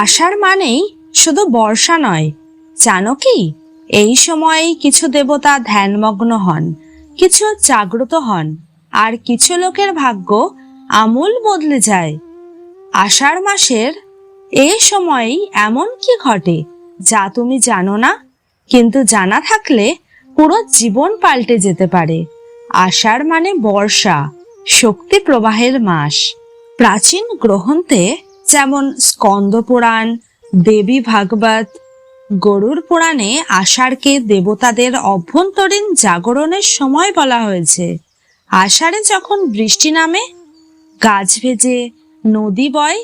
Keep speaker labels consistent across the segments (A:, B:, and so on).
A: আষাঢ় মানেই শুধু বর্ষা নয়। জানো কি? এই সময়েই কিছু দেবতা ধ্যানমগ্ন হন, কিছু জাগ্রত হন, আর কিছু লোকের ভাগ্য আমূল বদলে যায়। আষাঢ় মাসের এ সময়েই এমন কি ঘটে, যা তুমি জানো না, কিন্তু জানা থাকলে পুরো জীবন পাল্টে যেতে পারে। আষাঢ় মানে বর্ষা, শক্তি প্রবাহের মাস। প্রাচীন গ্রন্থে যেমন স্কন্দ পুরাণ, দেবী ভাগবত গরুর পুরাণে আষাঢ়কে দেবতাদের অভ্যন্তরীণ জাগরণের সময় বলা হয়েছে। আষাঢ়ে যখন বৃষ্টি নামে, গাছ ভেজে, নদী বয়,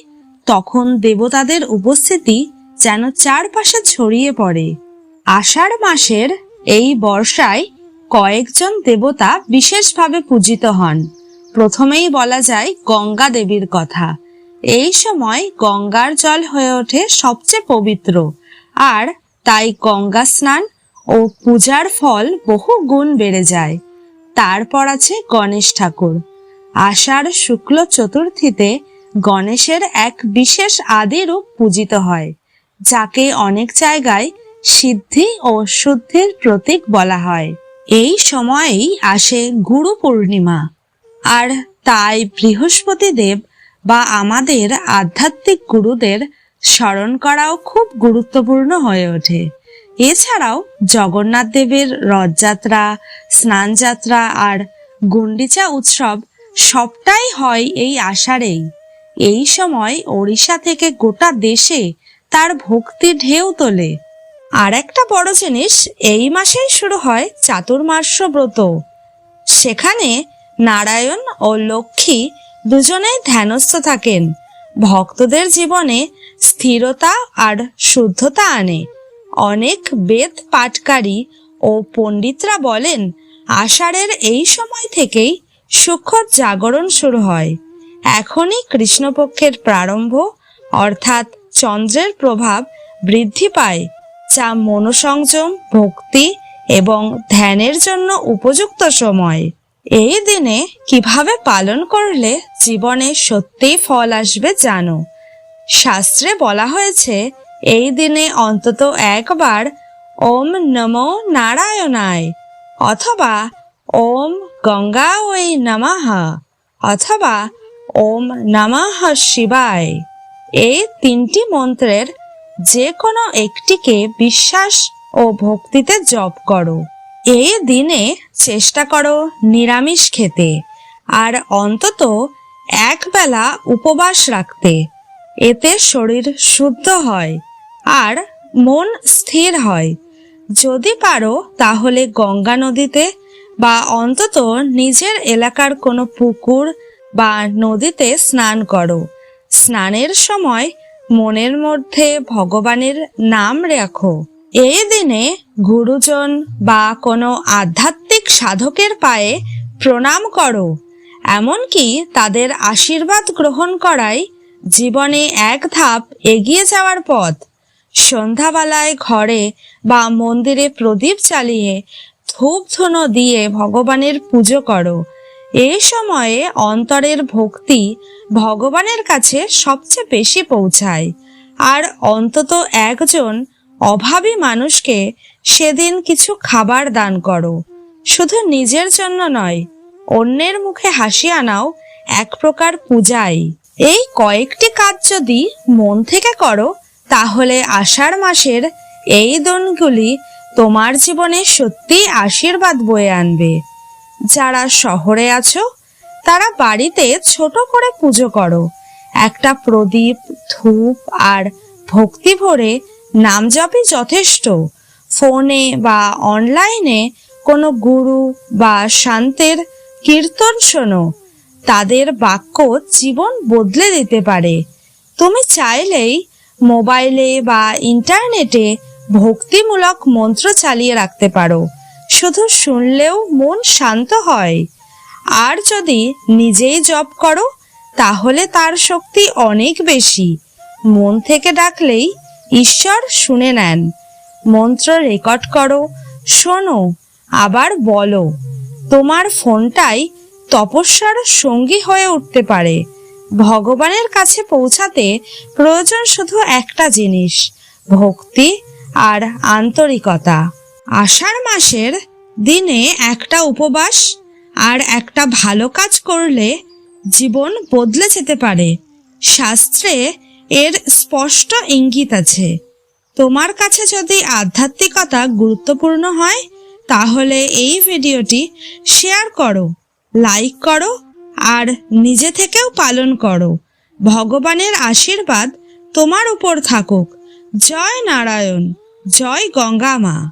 A: তখন দেবতাদের উপস্থিতি যেন চারপাশে ছড়িয়ে পড়ে। আষাঢ় মাসের এই বর্ষায় কয়েকজন দেবতা বিশেষভাবে পূজিত হন। প্রথমেই বলা যায় গঙ্গা দেবীর কথা। এই সময় গঙ্গার জল হয়ে ওঠে সবচেয়ে পবিত্র। আর তাই গঙ্গা স্নান ও পূজার ফল বহু গুণ বেড়ে যায়। তারপর আছে গণেশ ঠাকুর। আষাঢ় শুক্ল চতুর্থীতে গণেশের এক বিশেষ আদি রূপ পূজিত হয়, যাকে অনেক জায়গায় সিদ্ধি ও শুদ্ধির প্রতীক বলা হয়। এই সময়েই আসে গুরু পূর্ণিমা। আর তাই বৃহস্পতি দেব বা আমাদের আধ্যাত্মিক গুরুদের স্মরণ করাও খুব গুরুত্বপূর্ণ হয়ে ওঠে। এছাড়াও জগন্নাথ দেবের রথযাত্রা, স্নানযাত্রা আর গুন্ডিচা উৎসব সবটাই হয় এই আষাঢ়েই। এই সময় ওড়িশা থেকে গোটা দেশে তার ভক্তি ঢেউ তোলে। আর একটা বড় জিনিস, এই মাসেই শুরু হয় চাতুর্মাস্য ব্রত। সেখানে নারায়ণ ও লক্ষ্মী দুজনেই ধ্যানস্থ থাকেন। ভক্তদের জীবনে স্থিরতা আর শুদ্ধতা আনে। অনেক বেদ পাঠকারী ও পণ্ডিতরা বলেন, আষাঢ়ের এই সময় থেকেই সূক্ষ্ম জাগরণ শুরু হয়। এখনই কৃষ্ণপক্ষের প্রারম্ভ, অর্থাৎ চন্দ্রের প্রভাব বৃদ্ধি পায়, যা মনোসংযম, ভক্তি এবং ধ্যানের জন্য উপযুক্ত সময়। এই দিনে কীভাবে পালন করলে জীবনে সত্যিই ফল আসবে জানো? শাস্ত্রে বলা হয়েছে, এই দিনে অন্তত একবার ওম নমো নারায়ণায় অথবা ওম গঙ্গা ওই নমঃ অথবা ওম নমঃ শিবায়। এই তিনটি মন্ত্রের যে কোনো একটিকে বিশ্বাস ও ভক্তিতে জপ করো। এই দিনে চেষ্টা করো নিরামিষ খেতে, আর অন্তত একবেলা উপবাস রাখতে। এতে শরীর শুদ্ধ হয় আর মন স্থির হয়। যদি পারো তাহলে গঙ্গা নদীতে বা অন্তত নিজের এলাকার কোনো পুকুর বা নদীতে স্নান করো। স্নানের সময় মনের মধ্যে ভগবানের নাম রাখো। এই দিনে গুরুজন বা কোনো আধ্যাত্মিক সাধকের পায়ে প্রণাম করো, এমনকি তাদের আশীর্বাদ গ্রহণ করাই জীবনে এক ধাপ এগিয়ে যাওয়ার পথ। সন্ধ্যাবেলায় ঘরে বা মন্দিরে প্রদীপ চালিয়ে ধূপ ধুনো দিয়ে ভগবানের পুজো করো। এই সময়ে অন্তরের ভক্তি ভগবানের কাছে সবচেয়ে বেশি পৌঁছায়। আর অন্তত একজন অভাবী মানুষকে সেদিন কিছু খাবার দান করো। শুধু নিজের জন্য নয়, অন্যের মুখে হাসি আনাও এক প্রকার পূজাই। এই কয়েকটি কাজ যদি মন থেকে করো, তাহলে আষাঢ় মাসের এই দিনগুলি তোমার জীবনে সত্যি আশীর্বাদ বয়ে আনবে। যারা শহরে আছো, তারা বাড়িতে ছোট করে পুজো করো। একটা প্রদীপ, ধূপ আর ভক্তি ভরে নাম জপই যথেষ্ট। ফোনে বা অনলাইনে কোনো গুরু বা শান্তের কীর্তন শোনো। তাদের বাক্য জীবন বদলে দিতে পারে। তুমি চাইলেই মোবাইলে বা ইন্টারনেটে ভক্তিমূলক মন্ত্র চালিয়ে রাখতে পারো। শুধু শুনলেও মন শান্ত হয়। আর যদি নিজেই জপ করো, তাহলে তার শক্তি অনেক বেশি। মন থেকে ডাকলেই ঈশ্বর শুনে নেন। মন্ত্র রেকর্ড করো, শোনো, আবার বলো। তোমার ফোনটাই তপস্যার সঙ্গী হয়ে উঠতে পারে। ভগবানের কাছে পৌঁছাতে প্রয়োজন শুধু একটা জিনিস, ভক্তি আর আন্তরিকতা। আষাঢ় মাসের দিনে একটা উপবাস আর একটা ভালো কাজ করলে জীবন বদলে যেতে পারে। শাস্ত্রে এর স্পষ্ট ইঙ্গিত আছে। তোমার কাছে যদি আধ্যাত্মিকতা গুরুত্বপূর্ণ হয়, তাহলে এই ভিডিওটি শেয়ার করো, লাইক করো, আর নিজে থেকেও পালন করো। ভগবানের আশীর্বাদ তোমার উপর থাকুক। জয় নারায়ণ, জয় গঙ্গা মা।